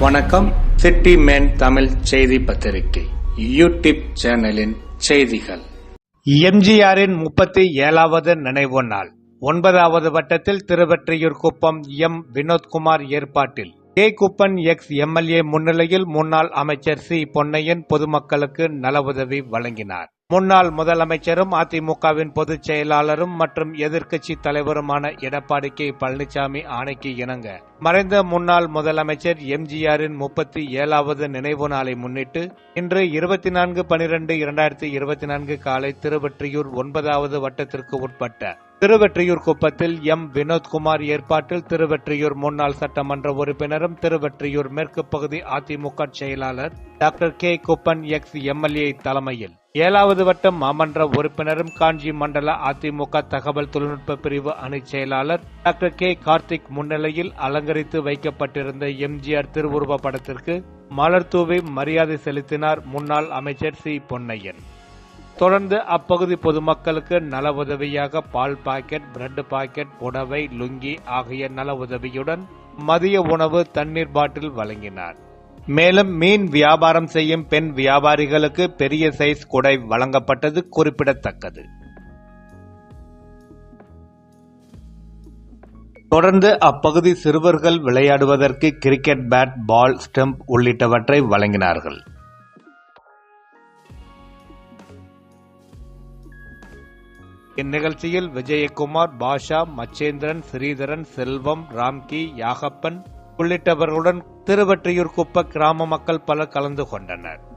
வணக்கம். City man Tamil செய்தி பத்திரிகை. யூடியூப் சேனலின் செய்திகள். எம்ஜிஆரின் முப்பத்தி ஏழாவது நினைவு நாள். ஒன்பதாவது வட்டத்தில் திருவெற்றியூர் குப்பம் எம். வினோத்குமார் ஏற்பாட்டில். கே. குப்பன் எக்ஸ். எம்எல்ஏ முன்னிலையில் முன்னாள் அமைச்சர் சி. பொன்னையன் பொதுமக்களுக்கு நல உதவி வழங்கினார். முன்னாள் முதலமைச்சரும் அதிமுகவின் பொதுச் செயலாளரும் மற்றும் எதிர்க்கட்சி தலைவருமான எடப்பாடி கே. பழனிசாமி ஆணைக்கு இணங்க மறைந்த முன்னாள் முதலமைச்சர் எம்ஜிஆரின் முப்பத்தி ஏழாவது நினைவு நாளை முன்னிட்டு இன்று இருபத்தி நான்கு பனிரெண்டு இரண்டாயிரத்தி இருபத்தி நான்கு காலை திருவெற்றியூர் ஒன்பதாவது வட்டத்திற்கு உட்பட்ட திருவெற்றியூர் குப்பத்தில் எம். வினோத்குமார் ஏற்பாட்டில் திருவெற்றியூர் முன்னாள் சட்டமன்ற உறுப்பினரும் திருவெற்றியூர் மேற்கு பகுதி அதிமுக செயலாளர் doctor K. Kuppan ex. MLA தலைமையில் ஏழாவது வட்டம் மாமன்ற உறுப்பினரும் காஞ்சி மண்டல அதிமுக தகவல் தொழில்நுட்ப பிரிவு அணிச் செயலாளர் டாக்டர் கே கார்த்திக் முன்னிலையில் அலங்கரித்து வைக்கப்பட்டிருந்த எம்ஜிஆர் திருவுருவ படத்திற்கு மலர் தூவி மரியாதை செலுத்தினார் முன்னாள் அமைச்சர் சி பொன்னையன். தொடர்ந்து அப்பகுதி பொதுமக்களுக்கு நல உதவியாக பால் பாக்கெட் பிரெட் பாக்கெட் புடவை லுங்கி ஆகிய நல உதவியுடன் மதிய உணவு தண்ணீர் பாட்டில் வழங்கினார். மேலும் மீன் வியாபாரம் செய்யும் பெண் வியாபாரிகளுக்கு பெரிய சைஸ் குடை வழங்கப்பட்டது குறிப்பிடத்தக்கது. தொடர்ந்து அப்பகுதி சிறுவர்கள் விளையாடுவதற்கு கிரிக்கெட் பேட் பால் ஸ்டெம்ப் உள்ளிட்டவற்றை வழங்கினார்கள். இந்நிகழ்ச்சியில் விஜயகுமார் பாஷா மச்சேந்திரன் ஸ்ரீதரன் செல்வம் ராம்கி யாகப்பன் உள்ளிட்டவர்களுடன் திருவெற்றியூர் குப்ப கிராம மக்கள் பலர் கலந்து கொண்டனர்.